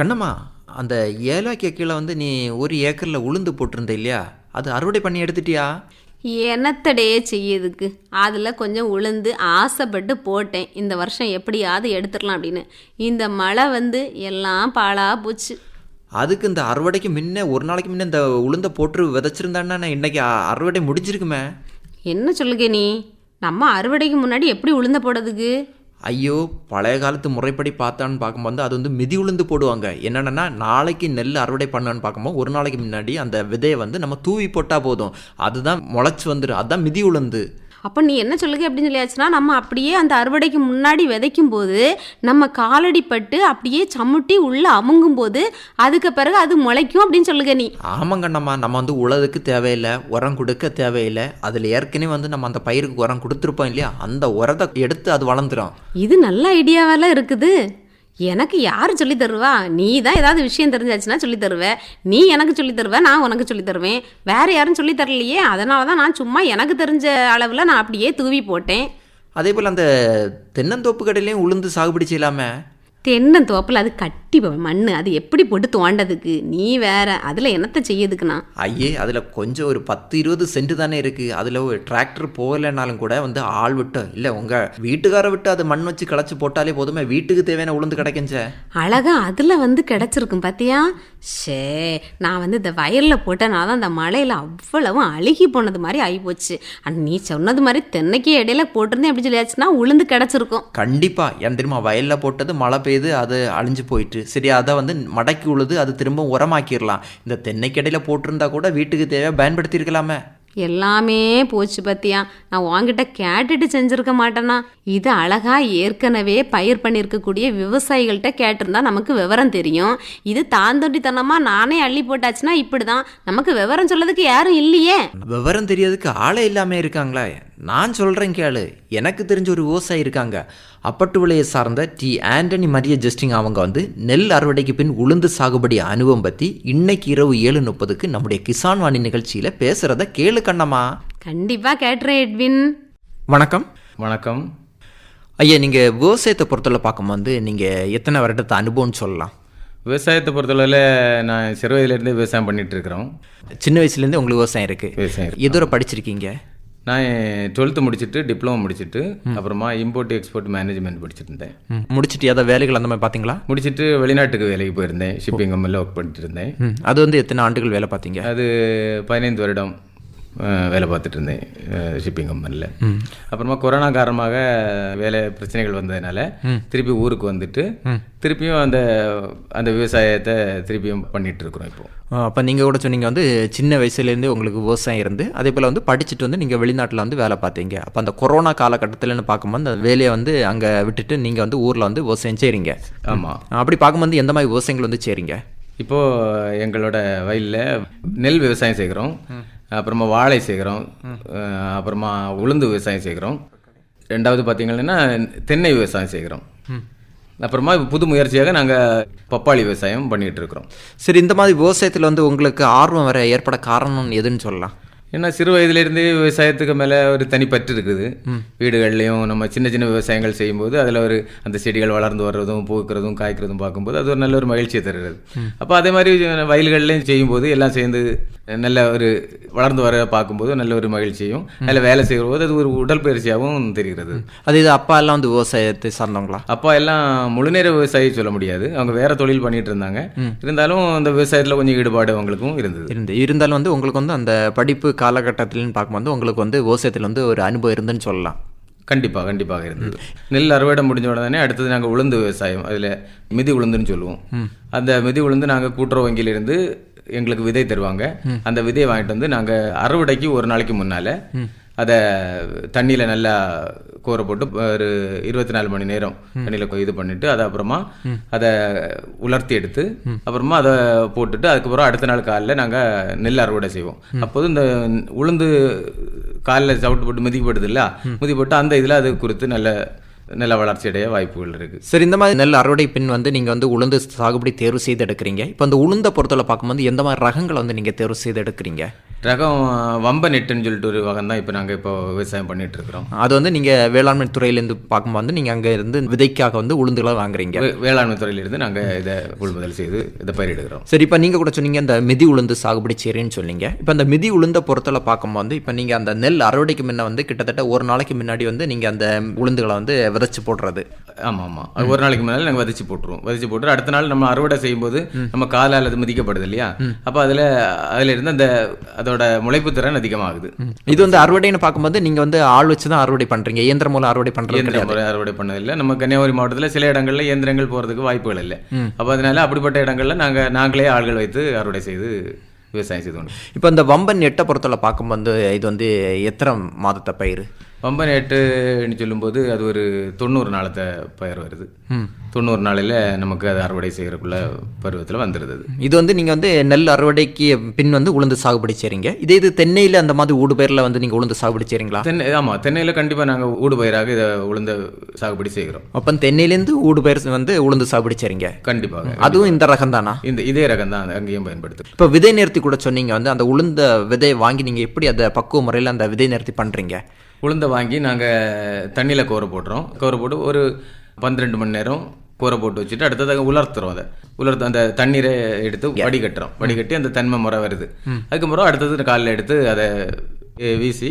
கண்ணம்மா அந்த ஏலாக்கிய கீழே வந்து நீ ஒரு ஏக்கரில் உளுந்து போட்டிருந்த இல்லையா? அது அறுவடை பண்ணி எடுத்துட்டியா? என்னத்தடையே செய்யுதுக்கு அதில் கொஞ்சம் உளுந்து ஆசைப்பட்டு போட்டேன். இந்த வருஷம் எப்படியாவது எடுத்துடலாம் அப்படின்னு. இந்த மழை வந்து எல்லாம் பாழாக போச்சு. அதுக்கு இந்த அறுவடைக்கு முன்ன ஒரு நாளைக்கு முன்ன இந்த உளுந்த போட்டு விதைச்சிருந்தான்னா நான் இன்னைக்கு அ- அறுவடை முடிஞ்சிருக்குமே. என்ன சொல்லுங்க நீ? நம்ம அறுவடைக்கு முன்னாடி எப்படி உளுந்த போடுறதுக்கு ஐயோ பழைய காலத்து முறைப்படி பார்த்தான்னு பார்க்கும்போது அது வந்து மிதி உளுந்து போடுவாங்க. என்னென்னா நாளைக்கு நெல் அறுவடை பண்ணான்னு பார்க்கும்போது ஒரு நாளைக்கு முன்னாடி அந்த விதையை வந்து நம்ம தூவி போட்டால் போதும். அதுதான் முளைச்சி வந்துடும் அதுதான் மிதி உளுந்து. அப்போ நீ என்ன சொல்லுங்க அப்படின்னு சொல்லியாச்சுன்னா நம்ம அப்படியே அந்த அறுவடைக்கு முன்னாடி விதைக்கும் போது நம்ம காலடி பட்டு அப்படியே சமுட்டி உள்ளே அமுங்கும் போது அதுக்கு பிறகு அது முளைக்கும் அப்படின்னு சொல்லுங்க நீ. ஆமாங்கண்ணம்மா நம்ம வந்து உழதுக்கு தேவையில்லை உரம் கொடுக்க தேவையில்லை. அதில் ஏற்கனவே வந்து நம்ம அந்த பயிருக்கு உரம் கொடுத்துருப்போம் இல்லையா? அந்த உரத்தை எடுத்து அது வளர்ந்துடும் இது நல்ல ஐடியாவெல்லாம் இருக்குது. எனக்கு யார் சொல்லி தருவா? நீ தான் ஏதாவது விஷயம் தெரிஞ்சாச்சுன்னா சொல்லி தருவேன் நீ எனக்கு சொல்லி தருவ நான் உனக்கு சொல்லி தருவேன். வேற யாரும் சொல்லி தரலையே அதனால தான் நான் சும்மா எனக்கு தெரிஞ்ச அளவில் நான் அப்படியே தூவி போட்டேன். அதே போல் அந்த தென்னந்தோப்பு கடையிலையும் உளுந்து சாகுபடி செய்யலாமே. தென்னந்தோப்பில் அது கட்டி மண் அது எப்படி போட்டு தோண்டதுக்கு நீ வேற அதில் என்னத்தை செய்யுதுக்குண்ணா ஐயே அதில் கொஞ்சம் ஒரு பத்து இருபது சென்ட் தானே இருக்குது அதில் ஒரு டிராக்டர் போகலைனாலும் கூட வந்து ஆள் விட்டு இல்லை உங்கள் வீட்டுக்கார விட்டு அதை மண் வச்சு கிளச்சி போட்டாலே போதுமே வீட்டுக்கு தேவையான உளுந்து கிடைக்குஞ்சே அழகா அதில் வந்து கிடச்சிருக்கும் பார்த்தியா ஷே நான் வந்து இந்த வயலில் போட்டனால தான் அந்த மழையில் அவ்வளவும் அழுகி போனது மாதிரி ஆகிப்போச்சு அண்ட் நீ சொன்னது மாதிரி தென்னைக்கே இடையில போட்டிருந்தேன் அப்படி சொல்லியாச்சுன்னா உளுந்து கிடச்சிருக்கும். கண்டிப்பாக ஏன் தெரியுமா? வயலில் போட்டது மழை பெய்து அது அழிஞ்சு போயிட்டு. சரி அதை வந்து மடக்கி உழுது அது திரும்ப உரமாக்கிடலாம். இந்த தென்னைக்கடையில் போட்டிருந்தா கூட வீட்டுக்கு தேவையாக பயன்படுத்தியிருக்கலாமே. எல்லாமே போச்சு பத்தியா. நான் உன்கிட்ட கேட்டுட்டு செஞ்சிருக்க மாட்டேனா. இது அழகா ஏற்கனவே பயிர் பண்ணியிருக்கக்கூடிய விவசாயிகள்கிட்ட கேட்டிருந்தா நமக்கு விவரம் தெரியும். இது தாந்தொண்டித்தனமா நானே அள்ளி போட்டாச்சுன்னா இப்படிதான். நமக்கு விவரம் சொல்லதுக்கு யாரும் இல்லையே. விவரம் தெரியாததுக்கு ஆளே இல்லாமல் இருக்காங்களா. நான் சொல்கிறேன் கேளு. எனக்கு தெரிஞ்ச ஒரு விவசாயி இருக்காங்க. அப்பட்டுவிளையை சார்ந்த டி. ஆண்டனி மரிய ஜஸ்டிங் அவங்க வந்து நெல் அறுவடைக்கு பின் உளுந்து சாகுபடி அனுபவம் பற்றி இன்னைக்கு இரவு ஏழு முப்பதுக்கு நம்முடைய கிசான் வாணி நிகழ்ச்சியில் பேசுகிறத கேளு கண்ணம்மா. கண்டிப்பா கேட்டுறேன் எட்வின். வணக்கம். வணக்கம். ஐயா நீங்கள் விவசாயத்தை பொறுத்தவரை பார்க்கும்போது நீங்கள் எத்தனை வருடத்தை அனுபவம்னு சொல்லலாம். விவசாயத்தை பொறுத்தளவில் நான் சிறு வயதிலேருந்தே விவசாயம் பண்ணிட்டு இருக்கிறோம். சின்ன வயசுலேருந்தே உங்களுக்கு விவசாயம் இருக்குது விவசாயம் இருக்கு. எதோர படிச்சிருக்கீங்க? நான் டுவெல்த்து முடிச்சுட்டு டிப்ளமோ முடிச்சுட்டு அப்புறமா இம்போர்ட் எக்ஸ்போர்ட் மேனேஜ்மெண்ட் படிச்சுட்டு இருந்தேன். முடிச்சிட்டு ஏதாவது வேலைகள் அந்த மாதிரி பார்த்தீங்களா? முடிச்சுட்டு வெளிநாட்டுக்கு வேலைக்கு போயிருந்தேன் ஷிப்பிங் கம்பெனியில் ஒர்க் பண்ணிட்டு இருந்தேன். அது வந்து எத்தனை ஆண்டுகள் வேலை பார்த்தீங்க? அது பதினைந்து வருடம். வேலை பார்த்துட்டு இருந்தேன். ஷிப்பிங் கம்பெனியில் அப்புறமா கொரோனா காரணமாக வேலை பிரச்சனைகள் வந்ததுனால திருப்பி ஊருக்கு வந்துட்டு திருப்பியும் அந்த அந்த விவசாயத்தை திருப்பியும் பண்ணிட்டு இருக்கிறோம் இப்போ. அப்போ நீங்கள் கூட சொன்னீங்க வந்து சின்ன வயசுலேருந்தே உங்களுக்கு விவசாயம் இருந்து அதே போல் வந்து படிச்சுட்டு வந்து நீங்கள் வெளிநாட்டில் வந்து வேலை பார்த்தீங்க. அப்போ அந்த கொரோனா காலகட்டத்தில்னு பார்க்கும்போது அந்த வேலையை வந்து அங்கே விட்டுட்டு நீங்கள் வந்து ஊரில் வந்து விவசாயம் செய்கிறீங்க ஆமாம் அப்படி பார்க்கும்போது எந்த மாதிரி விவசாயங்கள் வந்து செய்கிறீங்க இப்போது எங்களோட வயலில் நெல் விவசாயம் செய்கிறோம். அப்புறமா வாழை செய்கிறோம் அப்புறமா உளுந்து விவசாயம் செய்கிறோம் ரெண்டாவது பார்த்தீங்கன்னா தென்னை விவசாயம் செய்கிறோம் அப்புறமா இப்போ புது முயற்சியாக நாங்கள் பப்பாளி விவசாயம் பண்ணிகிட்டு இருக்கிறோம். சரி இந்த மாதிரி விவசாயத்தில் வந்து உங்களுக்கு ஆர்வம் வர ஏற்பட காரணம் எதுன்னு சொல்லலாம்? ஏன்னா சிறு வயதிலிருந்தே விவசாயத்துக்கு மேலே ஒரு தனிப்பற்று இருக்குது. வீடுகள்லையும் நம்ம சின்ன சின்ன விவசாயங்கள் செய்யும்போது அதில் ஒரு அந்த செடிகள் வளர்ந்து வர்றதும் பூக்கிறதும் காய்க்கிறதும் பார்க்கும்போது அது ஒரு நல்ல ஒரு மகிழ்ச்சியை தருகிறது. அப்போ அதே மாதிரி வயல்கள்லையும் செய்யும்போது எல்லாம் சேர்ந்து நல்ல ஒரு வளர்ந்து வர பார்க்கும்போது நல்ல ஒரு மகிழ்ச்சியும் அதில் வேலை செய்யும்போது அது ஒரு உடல் பயிற்சியாகவும் தெரிகிறது. அது இது அப்பா எல்லாம் வந்து விவசாயத்தை சார்ந்தவங்களா? அப்பா எல்லாம் முழுநேர விவசாயி சொல்ல முடியாது. அவங்க வேற தொழில் பண்ணிட்டு இருந்தாங்க. இருந்தாலும் அந்த விவசாயத்தில் கொஞ்சம் ஈடுபாடு அவங்களுக்கும் இருந்தது. இருந்து இருந்தாலும் வந்து உங்களுக்கு வந்து அந்த படிப்பு காலகட்டத்தில்னு பார்க்கும்போது உங்களுக்கு வந்து விவசாயத்தில் வந்து ஒரு அனுபவம் இருந்துன்னு சொல்லலாம். கண்டிப்பாக கண்டிப்பாக இருந்தது. நெல் அறுவடை முடிஞ்ச உடனே அடுத்தது நாங்கள் உளுந்து விவசாயம் அதில் மிதி உளுந்துன்னு சொல்லுவோம். அந்த மிதி உளுந்து நாங்கள் கூட்டுறவு வங்கியிலிருந்து எங்களுக்கு விதை தருவாங்க. அந்த விதையை வாங்கிட்டு வந்து நாங்கள் அறுவடைக்கு ஒரு நாளைக்கு முன்னால் அதை தண்ணியில் நல்லா கூற போட்டு ஒரு இருபத்தி நாலு மணி நேரம் தண்ணியில் இது பண்ணிட்டு அதை அப்புறமா அதை உலர்த்தி எடுத்து அப்புறமா அதை போட்டுட்டு அதுக்கப்புறம் அடுத்த நாள் காலையில் நாங்கள் நெல் அறுவடை செய்வோம். அப்போது இந்த உளுந்து காலில் சவுட்டு போட்டு மிதிப்படுது இல்ல மிதிப்பட்டு அந்த இதில் அது குறித்து நல்ல நல்ல வளர்ச்சி அடைய வாய்ப்புகள் இருக்கு. சரி இந்த மாதிரி நெல் அறுவடை பின் வந்து நீங்கள் வந்து உளுந்து சாகுபடி தேர்வு செய்து எடுக்கிறீங்க இப்போ அந்த உளுந்த பொறுத்தவரை பார்க்கும்போது எந்த மாதிரி ரகங்களை வந்து நீங்கள் தேர்வு செய்து எடுக்கிறீங்க ரகம் வம்ப நெட்டுன்னு சொல்லிட்டு ஒரு வகம் தான் இப்போ நாங்கள் இப்போ விவசாயம் பண்ணிட்டு இருக்கிறோம். அது வந்து நீங்கள் வேளாண்மை துறையிலேருந்து பார்க்கும்போது நீங்கள் அங்கே இருந்து விதைக்காக வந்து உளுந்துகளை வாங்குறீங்க. வேளாண்மை துறையிலிருந்து நாங்கள் இதை கொள்முதல் செய்து இதை பயிரிடுகிறோம். சரி இப்போ நீங்கள் கூட சொன்னீங்க இந்த மிதி உளுந்து சாகுபடி செய்கிறேன்னு சொன்னீங்க. இப்போ அந்த மிதி உளுந்த பொறுத்தல பார்க்கும்போது இப்போ நீங்கள் அந்த நெல் அறுவடைக்கு முன்ன வந்து கிட்டத்தட்ட ஒரு நாளைக்கு முன்னாடி வந்து நீங்கள் அந்த உளுந்துகளை வந்து விதைச்சு போடுறது. ஆமாம். ஆமாம் அது ஒரு நாளைக்கு முன்னாடி நாங்கள் விதைச்சு போட்டுருவோம். விதைச்சு போட்டு அடுத்த நாள் நம்ம அறுவடை செய்யும்போது நம்ம காலால் அது மிதிக்கப்படுது இல்லையா? அப்போ அதில் அதில் இருந்து அந்த அதோட முளைப்பு திறன் அதிகமாகுது. இது வந்து அறுவடைன்னு பார்க்கும்போது நீங்கள் வந்து ஆள் வச்சு தான் அறுவடை பண்ணுறீங்க இயந்திரம் மூலம் அறுவடை பண்ணுறது இயந்திர அறுவடை பண்ணதில்லை. நம்ம கன்னியாகுமரி மாவட்டத்தில் சில இடங்கள்ல இயந்திரங்கள் போகிறதுக்கு வாய்ப்புகள் இல்லை. அப்போ அதனால அப்படிப்பட்ட இடங்கள்ல நாங்கள் நாங்களே ஆள்கள் வைத்து அறுவடை செய்து விவசாயம் செய்து இப்போ இந்த வம்பன் எட்டை பொறுத்தல பார்க்கும்போது இது வந்து எத்தனை மாதத்தை பயிர்? பம்பன் ஏட்டுன்னு சொல்லும்போது அது ஒரு தொண்ணூறு நாளத்தை பயிர் வருது. தொண்ணூறு நாளில் நமக்கு அது அறுவடை செய்யறதுக்குள்ள பருவத்தில் வந்துடுது. இது வந்து நீங்கள் வந்து நெல் அறுவடைக்கு பின் வந்து உளுந்து சாகுபடி செய்றீங்க. இதே இது தென்னையில் அந்த மாதிரி ஊடு பயிரில் வந்து நீங்கள் உளுந்து சாகுபடி செய்றீங்களா? தென்னை ஆமாம் தென்னையில் கண்டிப்பாக நாங்கள் ஊடு பயிராக இதை உளுந்த சாகுபடி செய்கிறோம். அப்போ தென்னையிலேருந்து ஊடு பயிர் வந்து உளுந்து சாகுபடி செய்றீங்க. கண்டிப்பாக அதுவும் இந்த ரகம் தானா இந்த இதே ரகம் தான் அங்கேயும் பயன்படுத்து இப்போ விதை நேர்த்தி கூட சொன்னீங்க வந்து அந்த உளுந்த விதையை வாங்கி நீங்கள் எப்படி அதை பக்குவ முறையில் அந்த விதை நேர்த்தி பண்ணுறீங்க உளுந்தை வாங்கி நாங்கள் தண்ணியில் கோர போடுறோம் கோர போட்டு ஒரு பன்னிரெண்டு மணி நேரம் கோர போட்டு வச்சுட்டு அடுத்தது உலர்த்துறோம் அதை. உலர்த்து அந்த தண்ணீரை எடுத்து வடிகட்டுறோம். வடிகட்டி அந்த தன்மை முறை வருது. அதுக்கப்புறம் அடுத்தது காலையில் எடுத்து அதை வீசி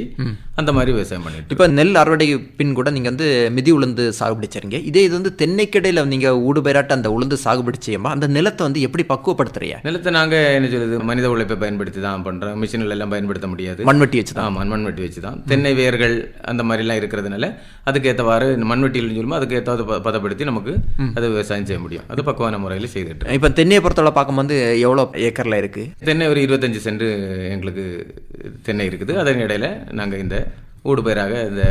அந்த மாதிரி விவசாயம் பண்ணிட்டு இப்போ நெல் அறுவடை பின் கூட நீங்கள் வந்து மிதி உளுந்து சாகுபடி செய்றீங்க. இதே இது வந்து தென்னைக்கடையில் நீங்கள் ஊடு பயிராட்ட அந்த உளுந்து சாகுபடி செய்யும்போது அந்த நிலத்தை வந்து எப்படி பக்குவப்படுத்துறீங்க? நிலத்தை நாங்கள் என்ன சொல்லுது மனித உழைப்பை பயன்படுத்தி தான் பண்ணுறோம் மிஷின்கள் எல்லாம் பயன்படுத்த முடியாது. மண்வெட்டி வச்சு தான் ஆமாம் மண்வெட்டி வச்சு தான் தென்னை வேர்கள் அந்த மாதிரிலாம் இருக்கிறதுனால அதுக்கு ஏற்றவாறு மண்வெட்டியில் சொல்லும்போது அதுக்கு ஏற்றாவது ப- பதப்படுத்தி நமக்கு அது விவசாயம் செய்ய முடியும். அது பக்குவான முறையில் செய்துட்டு. இப்போ தென்னையை பொறுத்தவரை பார்க்கும்போது எவ்வளோ ஏக்கரில் இருக்குது தென்னை ஒரு இருபத்தஞ்சு சென்ட் எங்களுக்கு தென்னை இருக்குது. அதன் இடையில நாங்கள் இந்த ஊடு பயிராக இந்த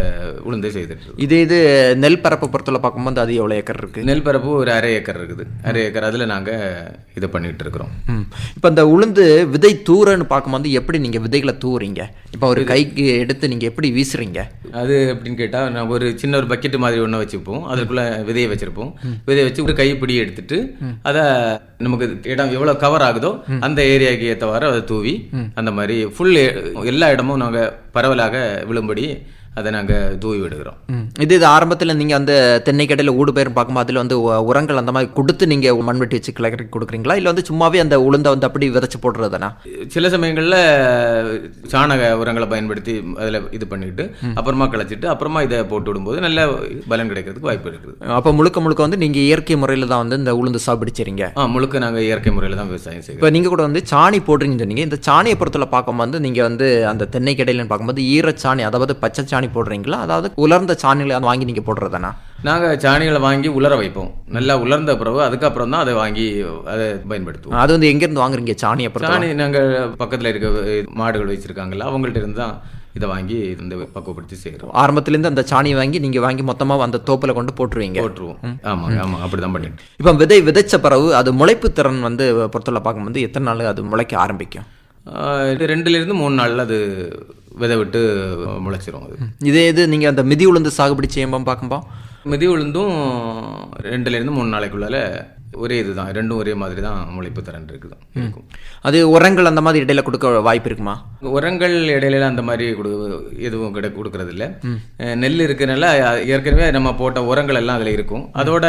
உளுந்தை செய்துட்டு இதே இது நெல் பரப்பை பொறுத்தவரை பார்க்கும்போது அது எவ்வளோ ஏக்கர் இருக்குது நெல் பரப்பு ஒரு அரை ஏக்கர் இருக்குது. அரை ஏக்கர் அதில் நாங்கள் இதை பண்ணிட்டு இருக்கிறோம். இப்போ இந்த உளுந்து விதை தூரன்னு பார்க்கும்போது எப்படி நீங்கள் விதைகளை தூறீங்க இப்போ ஒரு கைக்கு எடுத்து நீங்கள் எப்படி வீசுறீங்க? அது அப்படின்னு கேட்டால் நான் ஒரு சின்ன ஒரு பக்கெட் மாதிரி ஒன்று வச்சுப்போம். அதுக்குள்ள விதையை வச்சிருப்போம். விதையை வச்சு ஒரு கைப்பிடி எடுத்துட்டு அதை நமக்கு இடம் எவ்வளோ கவர் ஆகுதோ அந்த ஏரியாவுக்கு ஏற்றவாறு அதை தூவி அந்த மாதிரி ஃபுல் எல்லா இடமும் நாங்கள் பரவலாக விழும்படி sofrer அதை நாங்கள் தூவி விடுகிறோம். இது இது ஆரம்பத்தில் நீங்கள் அந்த தென்னை கடையில் ஊடு பயிர் பார்க்கும்போது அதில் வந்து உரங்கள் அந்த மாதிரி கொடுத்து நீங்கள் மண்வெட்டி வச்சு கிளறி கொடுக்குறீங்களா? இல்லை வந்து சும்மாவே அந்த உளுந்தை வந்து அப்படி விதைச்சு போடுறதுனா சில சமயங்களில் சாணக உரங்களை பயன்படுத்தி அதில் இது பண்ணிட்டு அப்புறமா கிளச்சிட்டு அப்புறமா இதை போட்டு விடும்போது நல்ல பலன் கிடைக்கிறதுக்கு வாய்ப்பு இருக்குது. அப்போ முழுக்க முழுக்க வந்து நீங்கள் இயற்கை முறையில் தான் வந்து இந்த உளுந்து சாப்பிடி செய்றீங்க ஆ முழுக்க நாங்கள் இயற்கை முறையில் தான் விவசாயம் செய்கிறோம். இப்போ நீங்கள் கூட வந்து சாணி போடுறீங்கன்னு சொன்னீங்க. இந்த சாணியை பொறுத்தல பார்க்கும்போது நீங்கள் வந்து அந்த தென்னை கடையிலன்னு பார்க்கும்போது ஈரச்சாணி அதாவது பச்சை சாணி போடுறீங்களா? அதாவது உலர்ந்த சாணிகளை வாங்கி நீங்கள் போடுறதானா? நாங்கள் சாணிகளை வாங்கி உலர வைப்போம். நல்லா உலர்ந்த பிறகு அதுக்கப்புறம் தான் அதை வாங்கி அதை பயன்படுத்துவோம். அது வந்து எங்கேருந்து வாங்குறீங்க? சாணியை பொறுத்த சாணி நாங்கள் பக்கத்தில் இருக்க மாடுகள் வச்சிருக்காங்கல்ல அவங்கள்ட்ட இருந்து தான் இதை வாங்கி இந்த பக்குவப்படுத்தி செய்கிறோம் ஆரம்பத்துலேருந்து அந்த சாணியை வாங்கி நீங்கள் வாங்கி மொத்தமாக அந்த தோப்பில் கொண்டு போட்டுருவீங்க. போட்டுருவோம். ஆமாம் ஆமாம் அப்படி தான் பண்ணிட்டு இப்போ விதை விதைச்ச பிறகு அது முளைப்பு திறன் வந்து பொறுத்தல பார்க்கும்போது எத்தனை நாள் அது முளைக்க ஆரம்பிக்கும்? ரெண்டுலேருந்து மூணு நாளில் அது விதை விட்டு முளைச்சிரும் அது. இதே இது நீங்கள் அந்த மிதி உளுந்து சாகுபடி செய்யும்போது பார்க்கும்போது? மிதி உளுந்தும் ரெண்டுலேருந்து மூணு நாளைக்குள்ளால ஒரே இதுதான் ரெண்டும் ஒரே மாதிரி தான் முளைப்பு திறன் இருக்குது இருக்கும். அது உரங்கள் அந்த மாதிரி இடையில கொடுக்க வாய்ப்பு இருக்குமா? உரங்கள் இடையில அந்த மாதிரி கொடு எதுவும் கிட கொடுக்கறது இல்ல நெல் இருக்கனால ஏற்கனவே நம்ம போட்ட உரங்கள் எல்லாம் அதில் இருக்கும். அதோட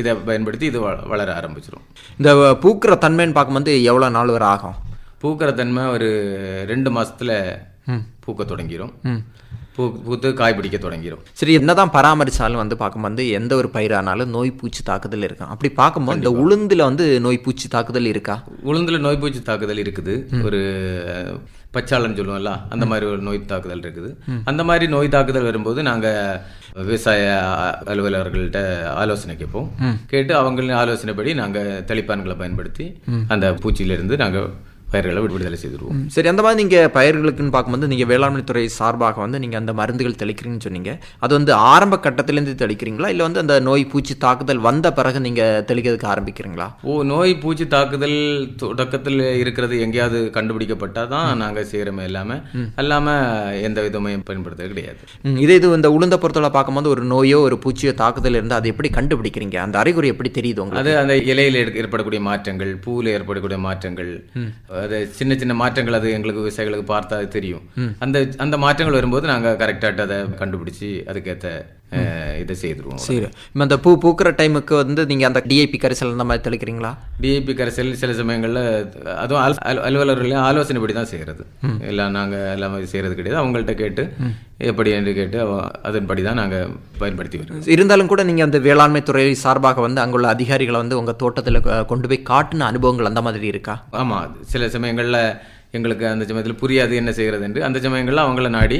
இதை பயன்படுத்தி இது வளர ஆரம்பிச்சிடும் இந்த பூக்கிற தன்மைன்னு பார்க்கும்போது எவ்வளோ நாள் வரை ஆகும்? பூக்கிற தன்மை ஒரு ரெண்டு மாசத்துல பூக்க தொடங்கிரும். பூ பூத்து காய் பிடிக்க தொடங்கிரும். சரி என்னதான் பராமரிச்சாலும் வந்து பார்க்கும்போது எந்த ஒரு பயிரானாலும் நோய் பூச்சி தாக்குதல் இருக்கும் அப்படி பார்க்கும்போது இந்த உளுந்துல வந்து நோய் பூச்சி தாக்குதல் இருக்கா? உளுந்துல நோய் பூச்சி தாக்குதல் இருக்குது. ஒரு பச்சாளன்னு சொல்லுவோம்ல அந்த மாதிரி ஒரு நோய் தாக்குதல் இருக்குது. அந்த மாதிரி நோய் தாக்குதல் வரும்போது நாங்க விவசாய அலுவலர்கள்ட்ட ஆலோசனை கேட்போம். கேட்டு அவங்களின் ஆலோசனைப்படி நாங்க தெளிப்பான்களை பயன்படுத்தி அந்த பூச்சியிலிருந்து நாங்க பயிர்களை விடுதலை செய்திருவோம். சரி அந்த மாதிரி நீங்கள் பயிர்களுக்குன்னு பார்க்கும்போது நீங்கள் வேளாண்மை துறை சார்பாக வந்து நீங்கள் அந்த மருந்துகள் தெளிக்கிறீங்கன்னு சொன்னீங்க. அது வந்து ஆரம்ப கட்டத்திலேருந்து தெளிக்கிறீங்களா? இல்லை வந்து அந்த நோய் பூச்சி தாக்குதல் வந்த பிறகு நீங்கள் தெளிக்கிறதுக்கு ஆரம்பிக்கிறீங்களா? ஓ நோய் பூச்சி தாக்குதல் தொடக்கத்தில் இருக்கிறது எங்கேயாவது கண்டுபிடிக்கப்பட்டால் தான் நாங்கள் செய்கிறோமே எல்லாமே அல்லாமல் எந்த விதமே பயன்படுத்துறது கிடையாது. இதே இது இந்த உளுந்த பொறுத்தவரை பார்க்கும்போது ஒரு நோயோ ஒரு பூச்சியோ தாக்குதல் இருந்தால் அதை எப்படி கண்டுபிடிக்கிறீங்க? அந்த அறிகுறி எப்படி தெரியுது உங்களுக்கு? அது அந்த இலையில ஏற்ப- ஏற்படக்கூடிய மாற்றங்கள் பூவில் ஏற்படக்கூடிய மாற்றங்கள் அது சின்ன சின்ன மாற்றங்கள் அது எங்களுக்கு விவசாயிகளுக்கு பார்த்தா தெரியும். அந்த அந்த மாற்றங்கள் வரும்போது நாங்கள் கரெக்டாக அதை கண்டுபிடிச்சி அதுக்கேற்ற இதை செய்திருவோம் சரி இப்போ அந்த பூ பூக்கிற டைமுக்கு வந்து நீங்கள் அந்த டிஐபி கரைசல் அந்த மாதிரி தெளிக்கிறீங்களா? டிஏபி கரைசல் சில சமயங்களில் அதுவும் அல்- அல்- அலுவலர்களையும் ஆலோசனைப்படி தான் செய்கிறது எல்லாம் நாங்கள் எல்லாமே செய்கிறது கிடையாது. அவங்கள்ட்ட கேட்டு எப்படி என்று கேட்டு அதன்படி தான் நாங்கள் பயன்படுத்தி வருவோம் இருந்தாலும் கூட நீங்கள் அந்த வேளாண்மை துறை சார்பாக வந்து அங்குள்ள அதிகாரிகளை வந்து உங்கள் தோட்டத்தில் கொண்டு போய் காட்டின அனுபவங்கள் அந்த மாதிரி இருக்கா? ஆமாம் சில சமயங்களில் எங்களுக்கு அந்த சமயத்தில் புரியாது என்ன செய்கிறது என்று. அந்த சமயங்களில் அவங்கள நாடி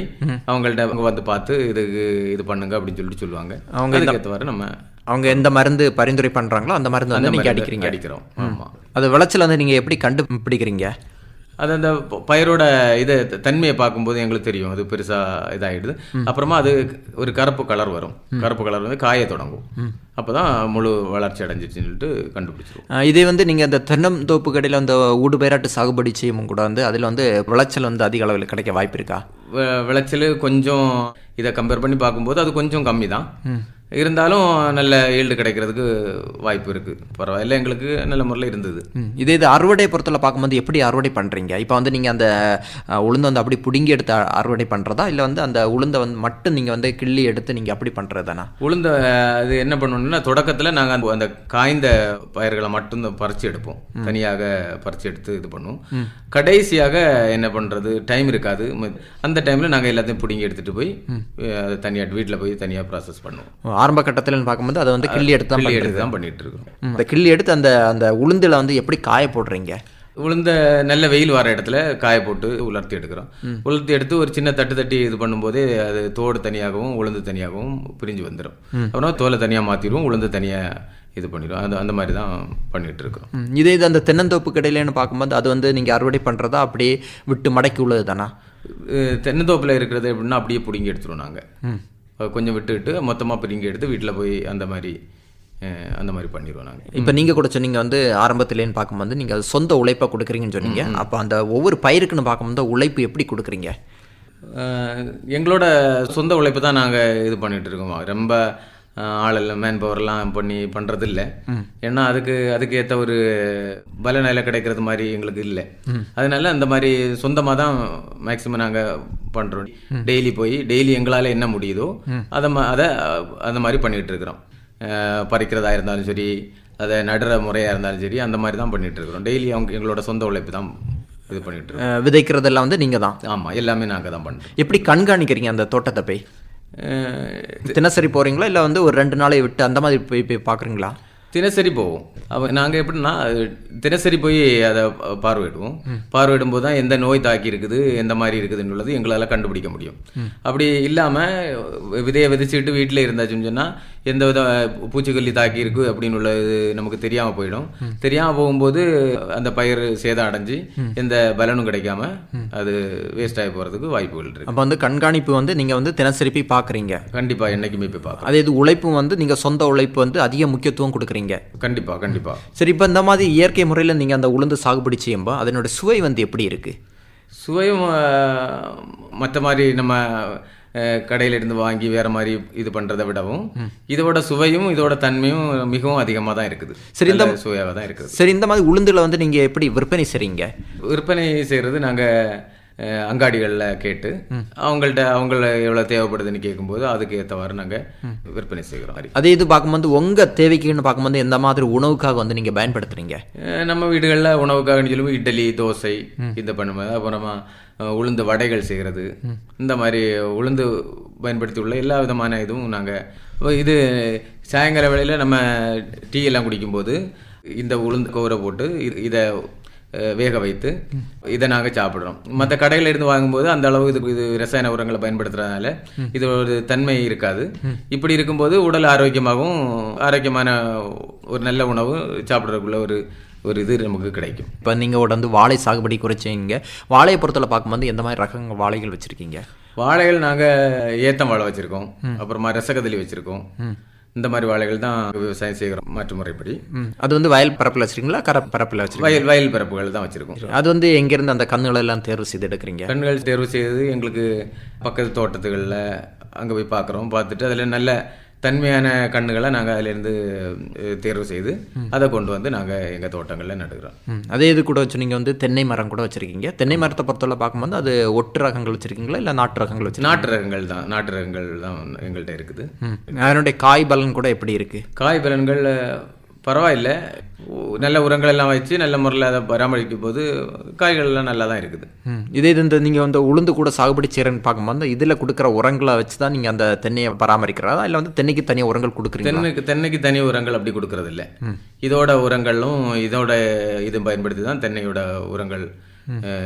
அவங்கள்ட்ட அவங்க வந்து பார்த்து இதுக்கு இது பண்ணுங்க அப்படின்னு சொல்லிட்டு சொல்லுவாங்க. அவங்க அதுக்கேற்றவாறு நம்ம அவங்க எந்த மருந்து பரிந்துரை பண்ணுறாங்களோ அந்த மருந்து வந்து நீங்கள் அடிக்கிறீங்க. அடிக்கிறோம். ஆமாம் அது விளைச்சல் வந்து நீங்கள் எப்படி கண்டுபிடிக்கிறீங்க? அது அந்த பயிரோட இதை தன்மையை பார்க்கும்போது எங்களுக்கு தெரியும். அது பெருசா இதாயிடுது. அப்புறமா அது ஒரு கருப்பு கலர் வரும். கருப்பு கலர் வந்து காய தொடங்கும். அப்பதான் முழு வளர்ச்சி அடைஞ்சிருச்சுன்னு சொல்லிட்டு கண்டுபிடிச்சிருவோம். இதே வந்து நீங்கள் அந்த தென்னந்தோப்பு கடையில் அந்த ஊடுபயிராட்டு சாகுபடி செய்யும் கூட வந்து அதில் வந்து விளைச்சல் வந்து அதிக அளவில் கிடைக்க வாய்ப்பு இருக்கா? விளைச்சல் கொஞ்சம் இதை கம்பேர் பண்ணி பார்க்கும்போது அது கொஞ்சம் கம்மி தான் இருந்தாலும் நல்ல ஈல்டு கிடைக்கிறதுக்கு வாய்ப்பு இருக்கு. பரவாயில்ல எங்களுக்கு நல்ல முறையில் இருந்தது. இதே இது அறுவடை பொறுத்தல பார்க்கும்போது எப்படி அறுவடை பண்ணுறீங்க இப்போ வந்து நீங்கள் அந்த உளுந்தை வந்து அப்படி பிடுங்கி எடுத்து அறுவடை பண்ணுறதா இல்லை வந்து அந்த உளுந்தை வந்து மட்டும் நீங்கள் வந்து கிள்ளி எடுத்து நீங்கள் அப்படி பண்ணுறதானா உளுந்த அது என்ன பண்ணணும்னா தொடக்கத்தில் நாங்கள் அந்த அந்த காய்ந்த பயிர்களை மட்டும் தான் பறிச்சு எடுப்போம். தனியாக பறிச்சு எடுத்து இது பண்ணுவோம். கடைசியாக என்ன பண்ணுறது டைம் இருக்காது. அந்த டைமில் நாங்கள் எல்லாத்தையும் பிடுங்கி எடுத்துகிட்டு போய் தனியாக வீட்டில் போய் தனியாக ப்ராசஸ் பண்ணுவோம். ஆரம்ப கட்டத்தில்னு பார்க்கும்போது அதை வந்து கிள்ளி எடுத்து தான் எடுத்து தான் பண்ணிட்டு இருக்கோம். அந்த கிள்ளி எடுத்து அந்த அந்த உளுந்தில் வந்து எப்படி காய போடுறீங்க? உளுந்த நல்ல வெயில் வர இடத்துல காய போட்டு உலர்த்தி எடுக்கிறோம். உலர்த்தி எடுத்து ஒரு சின்ன தட்டு தட்டி இது பண்ணும்போதே அது தோடு தனியாகவும் உளுந்து தனியாகவும் பிரிஞ்சு வந்துடும் அப்புறம் தோலை தனியாக மாற்றிடுவோம் உளுந்து தனியாக இது பண்ணிடுவோம். அந்த அந்த மாதிரி தான் பண்ணிட்டு இருக்கோம். இதே இது அந்த தென்னந்தோப்பு கடையிலன்னு பார்க்கும்போது அது வந்து நீங்கள் அறுவடை பண்ணுறதா அப்படியே விட்டு மடக்கி உள்ளது தானா தென்னந்தோப்பில் இருக்கிறது எப்படின்னா அப்படியே பிடுங்கி எடுத்துருவோம் நாங்கள் கொஞ்சம் விட்டுவிட்டு மொத்தமாக பிடுங்கி எடுத்து வீட்டில் போய் அந்த மாதிரி அந்த மாதிரி பண்ணிடுவோம் நாங்கள் இப்போ நீங்கள் கூட சொன்னீங்க வந்து ஆரம்பத்துலேன்னு பார்க்கும்போது நீங்கள் சொந்த உழைப்பை கொடுக்குறீங்கன்னு சொன்னீங்க. அப்போ அந்த ஒவ்வொரு பயிருக்குன்னு பார்க்கும்போது உழைப்பு எப்படி கொடுக்குறீங்க? எங்களோட சொந்த உழைப்பு தான் நாங்கள் இது பண்ணிட்டு இருக்கோம். ரொம்ப ஆளெல்லாம் மேன் பவர்லாம் பண்ணி பண்ணுறது இல்லை ஏன்னா அதுக்கு அதுக்கு ஏற்ற ஒரு பலநிலை கிடைக்கிறது மாதிரி எங்களுக்கு இல்லை. அதனால அந்த மாதிரி சொந்தமாக தான் மேக்ஸிமம் நாங்கள் பண்ணுறோம் டெய்லி போய் டெய்லி எங்களால் என்ன முடியுதோ அதை ம- அதை அந்த மாதிரி பண்ணிகிட்டு இருக்கிறோம். பறிக்கிறதா இருந்தாலும் சரி அதை நடுற முறையாக இருந்தாலும் சரி அந்த மாதிரி தான் பண்ணிட்டு இருக்கிறோம். டெய்லி அவங்க எங்களோட சொந்த உழைப்பு தான் இது பண்ணிட்டு விதைக்கிறதெல்லாம் வந்து நீங்கள் தான்? ஆமாம் எல்லாமே நாங்கள் தான் பண்ணுறோம் எப்படி கண்காணிக்கிறீங்க அந்த தோட்டத்தை போய்? தினசரி போகிறீங்களா இல்லை வந்து ஒரு ரெண்டு நாளை விட்டு அந்த மாதிரி போய் போய் பார்க்குறீங்களா தினசரி போவோம். அப்போ நாங்கள் எப்படின்னா தினசரி போய் அதை பார்வையிடுவோம். பார்வையிடும் போது தான் எந்த நோய் தாக்கி இருக்குது எந்த மாதிரி இருக்குதுன்னுள்ளது எங்களால் கண்டுபிடிக்க முடியும். அப்படி இல்லாமல் விதையை விதைச்சிட்டு வீட்டில் இருந்தாச்சுன்னு சொன்னால் எந்த வித பூச்சிக்கொல்லி தாக்கி இருக்கு அப்படின்னு உள்ளது நமக்கு தெரியாமல் போயிடும். தெரியாமல் போகும்போது அந்த பயிர் சேதம் அடைஞ்சு எந்த பலனும் கிடைக்காம அது வேஸ்ட் ஆகி போகிறதுக்கு வாய்ப்புகள் இருக்கு. அப்போ வந்து கண்காணிப்பு வந்து நீங்கள் வந்து தினசரி போய் பார்க்குறீங்க கண்டிப்பாக என்னைக்குமே போய் பார்க்கலாம் அதே இது உழைப்பும் வந்து நீங்கள் சொந்த உழைப்பு வந்து அதிக முக்கியத்துவம் கொடுக்குறீங்க. கண்டிப்பாக கண்டிப்பாக சரி இப்போ இந்த மாதிரி இயற்கை முறையில் நீங்கள் அந்த உளுந்து சாகுபடி செய்யும்போது அதனோட சுவை வந்து எப்படி இருக்குது சுவையும் மற்ற மாதிரி நம்ம அஹ், கடையில இருந்து வாங்கி வேற மாதிரி இது பண்றதை விடவும் இதோட சுவையும் இதோட தன்மையும் மிகவும் அதிகமாக தான் இருக்குது. சரி, இந்த- சுவையாக தான் இருக்குது. சரி இந்த மாதிரி உளுந்துல வந்து நீங்க எப்படி விற்பனை செய்றீங்க? விற்பனை செய்கிறது நாங்கள் அங்காடிகளில் கேட்டு அவங்கள்ட்ட அவங்கள எவ்வளோ தேவைப்படுதுன்னு கேட்கும்போது அதுக்கு ஏற்றவாறு நாங்கள் விற்பனை செய்கிறோம் அதே இது பார்க்கும்போது உங்க தேவைக்குன்னு பார்க்கும்போது எந்த மாதிரி உணவுக்காக வந்து நீங்க பயன்படுத்துறீங்க? நம்ம வீடுகளில் உணவுக்காக சொல்லும்போது இட்லி தோசை இந்த பண்ணும்போது அப்புறமா உளுந்து வடைகள் செய்கிறது இந்த மாதிரி உளுந்து பயன்படுத்தி உள்ள எல்லா விதமான இதுவும் நாங்கள் இது சாயங்கால வேளையில் நம்ம டீ எல்லாம் குடிக்கும்போது இந்த உளுந்து கவுரை போட்டு இதை வேக வைத்து இதை நாங்கள் சாப்பிட்றோம். மற்ற கடையில இருந்து வாங்கும்போது அந்த அளவு இது இது ரசாயன உரங்களை பயன்படுத்துறதுனால இது ஒரு தன்மை இருக்காது. இப்படி இருக்கும்போது உடல் ஆரோக்கியமாகவும் ஆரோக்கியமான ஒரு நல்ல உணவு சாப்பிட்றதுக்குள்ள ஒரு ஒரு இது நமக்கு கிடைக்கும். இப்போ நீங்கள் வந்து வாழை சாகுபடி குறைச்சிங்க. வாழையை பொறுத்தவரை பார்க்கும்போது எந்த மாதிரி ரகங்கள் வாழைகள் வச்சிருக்கீங்க? வாழைகள் நாங்கள் ஏத்தம் வாழை வச்சுருக்கோம். அப்புறமா ரசகதலி வச்சுருக்கோம். இந்த மாதிரி வாழைகள் தான் விவசாயம் செய்கிறோம் மாற்று முறைப்படி. அது வந்து வயல் பரப்பில் வச்சிருக்கீங்களா? கர பரப்பில் வச்சிருக்கீங்க வயல் வயல் பரப்புகள் தான் வச்சுருக்கோம். அது வந்து எங்கேருந்து அந்த கண்ணுகளை எல்லாம் தேர்வு செய்து எடுக்கிறீங்க? கண்கள் தேர்வு செய்து எங்களுக்கு பக்கத்து தோட்டத்துகளில் அங்கே போய் பார்க்குறோம். பார்த்துட்டு அதில் நல்ல தன்மையான கண்ணுகளை நாங்கள் அதிலேருந்து தேர்வு செய்து அதை கொண்டு வந்து நாங்கள் எங்கள் தோட்டங்களில் நடுகிறோம். அதே இது கூட வச்சு நீங்கள் வந்து தென்னை மரம் கூட வச்சிருக்கீங்க. தென்னை மரத்தை பொறுத்தவரை பார்க்கும்போது அது ஒட்டு ரகங்கள் வச்சிருக்கீங்களா? இல்லை நாட்டு ரகங்கள் வச்சிருக்கீங்களா? நாட்டு ரகங்கள் தான். நாட்டு ரகங்கள் தான் எங்கள்கிட்ட இருக்குது. அதனுடைய காய் பலன் கூட எப்படி இருக்கு? காய் பலன்கள் பரவாயில்லை. நல்ல உரங்கள் எல்லாம் வச்சு நல்ல முறையில் அதை பராமரிக்கும் போது காய்கள் எல்லாம் நல்லா தான் இருக்குது இதே இது இந்த நீங்கள் வந்து உளுந்து கூட சாகுபடி செய்கிறேன்னு பார்க்கும்போது இதில் கொடுக்குற உரங்களை வச்சு தான் நீங்கள் அந்த தென்னையை பராமரிக்கிறதா? இல்லை வந்து தென்னைக்கு தனியாக உரங்கள் கொடுக்குறீங்களா? தென்னைக்கு தென்னைக்கு தனி உரங்கள் அப்படி கொடுக்கறது இல்ல இதோட உரங்களும் இதோட இது பயன்படுத்தி தான் தென்னையோட உரங்கள்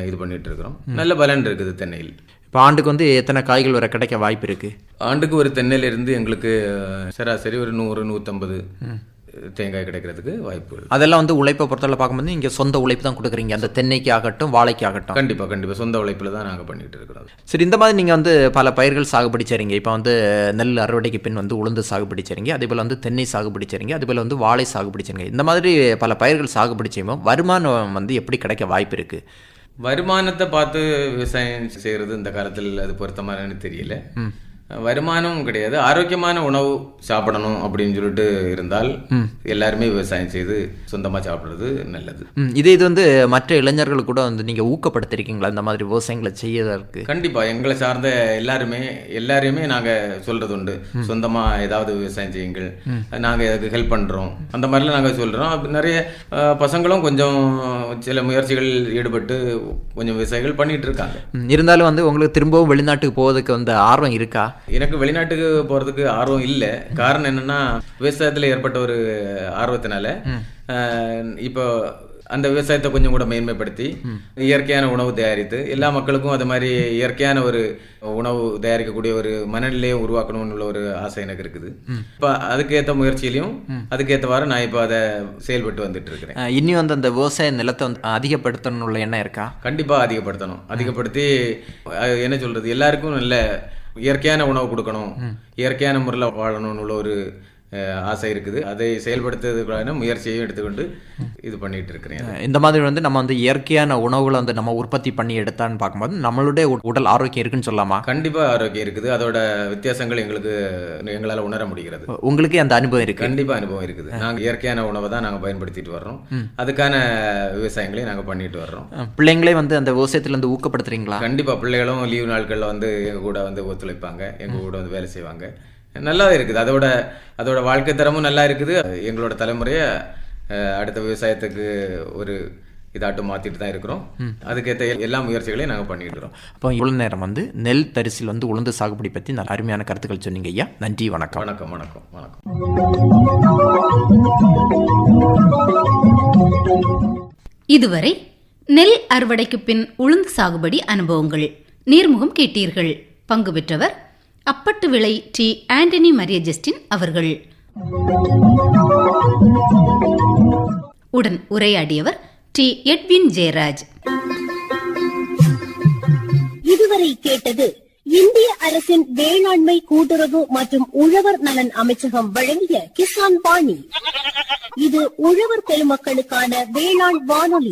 இது பண்ணிட்டு இருக்கிறோம். நல்ல பலன் இருக்குது தென்னையில். இப்போ ஆண்டுக்கு வந்து எத்தனை காய்கள் வர கிடைக்க வாய்ப்பு இருக்கு? ஆண்டுக்கு ஒரு தென்னையிலிருந்து எங்களுக்கு சராசரி ஒரு நூறு நூற்றம்பது தேங்காய் கிடைக்கிறதுக்கு வாய்ப்புகள் அதெல்லாம் வந்து உழைப்பை பொறுத்தவரை பார்க்கும்போது நீங்கள் சொந்த உழைப்பு தான் கொடுக்குறீங்க. அந்த தென்னைக்கு ஆகட்டும் வாழைக்கு ஆகட்டும் கண்டிப்பா கண்டிப்பா. சொந்த உழைப்புல தான் நாங்க பண்ணிட்டு இருக்கிறோம். சரி இந்த மாதிரி நீங்கள் வந்து பல பயிர்கள் சாகுபடி செய்றீங்க. இப்போ வந்து நெல் அறுவடைக்கு பின் வந்து உளுந்து சாகுபடி அதே போல் வந்து தென்னை சாகுபடி அதே போல் வந்து வாழை சாகுபடி செய்றீங்க. இந்த மாதிரி பல பயிர்கள் சாகுபடி செய்யும்போது வருமானம் வந்து எப்படி கிடைக்க வாய்ப்பு இருக்கு? வருமானத்தை பார்த்து விவசாயம் செய்கிறது இந்த காலத்தில் அது பொருத்தமானு தெரியல. வருமானம் கிடையாது. ஆரோக்கியமான உணவு சாப்பிடணும் அப்படின்னு சொல்லிட்டு இருந்தால் எல்லாருமே விவசாயம் செய்து சொந்தமா சாப்பிடுறது நல்லது. இதே இது வந்து மற்ற இளைஞர்கள் கூட வந்து நீங்கள் ஊக்கப்படுத்திருக்கீங்களா? இந்த மாதிரி விவசாயங்களை செய்யறதுக்கு? கண்டிப்பா. எங்களை சார்ந்த எல்லாருமே எல்லாரையுமே நாங்க சொல்றது உண்டு சொந்தமா ஏதாவது விவசாயம் செய்யுங்கள். நாங்க அதுக்கு ஹெல்ப் பண்றோம்? அந்த மாதிரிலாம் நாங்க சொல்றோம். நிறைய பசங்களும் கொஞ்சம் சில முயற்சிகள் ஈடுபட்டு கொஞ்சம் விவசாயிகள் பண்ணிட்டு இருக்காங்க. இருந்தாலும் வந்து உங்களுக்கு திரும்பவும் வெளிநாட்டுக்கு போவதுக்கு வந்து ஆர்வம் இருக்கா? எனக்கு வெளிநாட்டுக்கு போறதுக்கு ஆர்வம் இல்லை. காரணம் என்னன்னா விவசாயத்துல ஏற்பட்ட ஒரு ஆர்வத்தினால இப்போ அந்த விவசாயத்தை கொஞ்சம் கூட மேன்மைப்படுத்தி இயற்கையான உணவு தயாரித்து எல்லா மக்களுக்கும் அது மாதிரி இயற்கையான ஒரு உணவு தயாரிக்கக்கூடிய ஒரு மனநிலையை உருவாக்கணும்னு உள்ள ஒரு ஆசை எனக்கு இருக்குது. இப்போ அதுக்கேற்ற முயற்சியிலையும் அதுக்கேற்றவாறு நான் இப்போ அதை செயல்பட்டு வந்துட்டு இருக்கிறேன் இன்னும் வந்து அந்த விவசாய நிலத்தை வந்து அதிகப்படுத்தணும்னு உள்ள எண்ணம் இருக்கா? கண்டிப்பா அதிகப்படுத்தணும். அதிகப்படுத்தி என்ன சொல்றது? எல்லாருக்கும் நல்ல இயற்கையான உணவு கொடுக்கணும். இயற்கையான முறையில் வாழணும்னு உள்ள ஒரு ஆசை இருக்குது. அதை செயல்படுத்துறதுக்கான முயற்சியையும் எடுத்துக்கொண்டு இது பண்ணிட்டு இருக்கிறேன் இந்த மாதிரி வந்து நம்ம வந்து இயற்கையான உணவுகளை வந்து நம்ம உற்பத்தி பண்ணி எடுத்தான்னு பார்க்கும்போது நம்மளுடைய உடல் ஆரோக்கியம் இருக்குன்னு சொல்லலாமா? கண்டிப்பா ஆரோக்கியம் இருக்குது. அதோட வித்தியாசங்கள் எங்களுக்கு எங்களால உணர முடிகிறது. உங்களுக்கே அந்த அனுபவம் இருக்கு. கண்டிப்பா அனுபவம் இருக்குது. நாங்க இயற்கையான உணவை தான் நாங்க பயன்படுத்திட்டு வர்றோம். அதுக்கான விவசாயங்களையும் நாங்க பண்ணிட்டு வர்றோம். பிள்ளைங்களே வந்து அந்த விவசாயத்துல இருந்து ஊக்கப்படுத்துறீங்களா? கண்டிப்பா. பிள்ளைகளும் லீவு நாட்கள்ல வந்து எங்க கூட வந்து ஒத்துழைப்பாங்க. எங்க கூட வந்து வேலை செய்வாங்க. நல்லா இருக்குது. அதோட அதோட வாழ்க்கை தரமும் நல்லா இருக்குது. எங்களோட தலைமுறையை அடுத்த விவசாயத்துக்கு ஒரு இதாட்டும் மாத்திட்டு தான் இருக்கிறோம். அதுக்கேற்ற எல்லா முயற்சிகளையும் நாங்க பண்ணிட்டு இருக்கோம். அப்போ இவ்வளவு நேரம் வந்து நெல் தரிசில் வந்து உளுந்து சாகுபடி பற்றி நல்ல அருமையான கருத்துக்கள் சொன்னீங்க ஐயா. நன்றி வணக்கம். வணக்கம் வணக்கம் வணக்கம். இதுவரை நெல் அறுவடைக்கு பின் உளுந்து சாகுபடி அனுபவங்கள் நீர்முகம் கேட்டீர்கள். பங்கு பெற்றவர் அப்பட்டு விளை டி ஆண்டனி மரிய ஜஸ்டின் அவர்கள். உடன் உரையாடியவர் டி எட்வின் ஜெயராஜ். இதுவரை கேட்டது இந்திய அரசின் வேளாண்மை கூட்டுறவு மற்றும் உழவர் நலன் அமைச்சகம் வழங்கிய கிசான் பாணி. இது உழவர் பெருமக்களுக்கான வேளாண் வானொலி.